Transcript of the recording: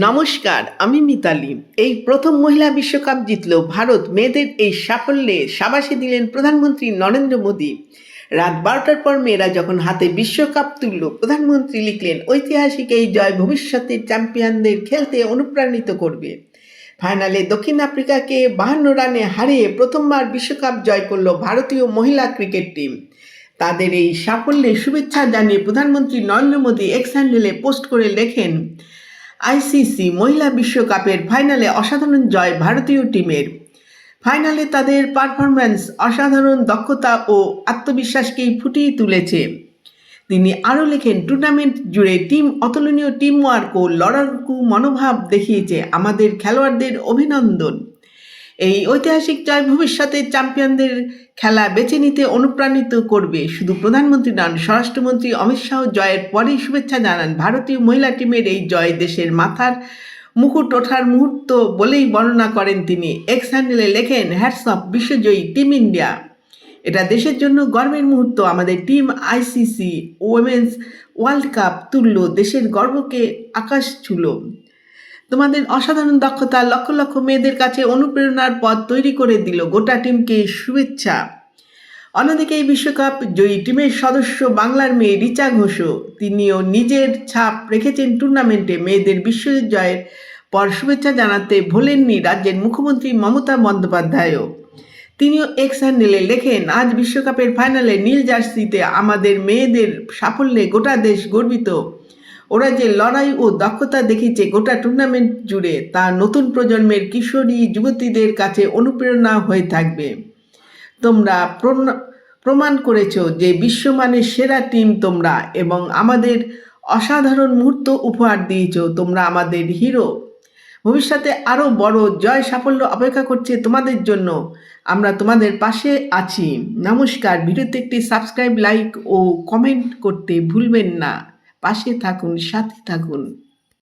নমস্কার, আমি মিতালি। এই প্রথম মহিলা বিশ্বকাপ জিতল ভারত মেয়েদের এই সাফল্যে সাবাসে দিলেন প্রধানমন্ত্রী নরেন্দ্র মোদী। রাত বারোটার পর মেয়েরা যখন হাতে বিশ্বকাপ তুলল, প্রধানমন্ত্রী লিখলেন, ঐতিহাসিক এই জয় ভবিষ্যতের চ্যাম্পিয়নদের খেলতে অনুপ্রাণিত করবে। ফাইনালে দক্ষিণ আফ্রিকাকে বাহান্ন রানে হারিয়ে প্রথমবার বিশ্বকাপ জয় করল ভারতীয় মহিলা ক্রিকেট টিম। তাদের এই সাফল্যে শুভেচ্ছা জানিয়ে প্রধানমন্ত্রী নরেন্দ্র মোদী এক্স হ্যান্ডেলে পোস্ট করে লেখেন আইসিসি মহিলা বিশ্বকাপের ফাইনালে অসাধারণ জয় ভারতীয় টিমের। ফাইনালে তাদের পারফরম্যান্স, অসাধারণ দক্ষতা ও আত্মবিশ্বাসকেই ফুটিয়ে তুলেছে। তিনি আরও লেখেন, টুর্নামেন্ট জুড়ে টিম, অতুলনীয় টিম ওয়ার্ক ও লড়াকু মনোভাব দেখিয়েছে আমাদের খেলোয়াড়দের অভিনন্দন। এই ঐতিহাসিক জয় ভবিষ্যতে চ্যাম্পিয়নদের খেলা বেছে নিতে অনুপ্রাণিত করবে শুধু প্রধানমন্ত্রী নন, স্বরাষ্ট্রমন্ত্রী অমিত শাহ জয়ের পরেই শুভেচ্ছা জানান ভারতীয় মহিলা টিমের এই জয় দেশের মাথার মুকুট ওঠার মুহূর্ত বলেই বর্ণনা করেন তিনি। এক্স হ্যান্ডেলে লেখেন হ্যাটস অফ বিশ্বজয়ী টিম ইন্ডিয়া। এটা দেশের জন্য গর্বের মুহূর্ত। আমাদের team ICC women's world cup তুলল, দেশের গর্বকে আকাশ ছুল। তোমাদের অসাধারণ দক্ষতা লক্ষ লক্ষ মেয়েদের কাছে অনুপ্রেরণার পথ তৈরি করে দিল গোটা টিমকে শুভেচ্ছা। অন্যদিকে এই বিশ্বকাপ জয়ী টিমের সদস্য বাংলার মেয়ে রিচা ঘোষও, তিনিও নিজের ছাপ রেখেছেন টুর্নামেন্টে মেয়েদের বিশ্বজয়ের পর শুভেচ্ছা জানাতে ভোলেননি রাজ্যের মুখ্যমন্ত্রী মমতা বন্দ্যোপাধ্যায়ও। তিনিও এক্স হ্যান্ডেলে লেখেন, আজ বিশ্বকাপের ফাইনালে নীল জার্সিতে আমাদের মেয়েদের সাফল্যে গোটা দেশ গর্বিত। ওরা যে লড়াই ও দক্ষতা দেখিয়েছে গোটা টুর্নামেন্ট জুড়ে, তা নতুন প্রজন্মের কিশোরী যুবতীদের কাছে অনুপ্রেরণা হয়ে থাকবে। তোমরা প্রমাণ করেছ যে বিশ্বমানের সেরা টিম তোমরা এবং আমাদের অসাধারণ মুহূর্ত উপহার দিয়েছ, তোমরা আমাদের হিরো ভবিষ্যতে আরও বড় জয় সাফল্য অপেক্ষা করছে তোমাদের জন্য। আমরা তোমাদের পাশে আছি। নমস্কার। ভিডিওতে একটি সাবস্ক্রাইব লাইক ও কমেন্ট করতে ভুলবেন না। পাশে থাকুন সাথে থাকুন।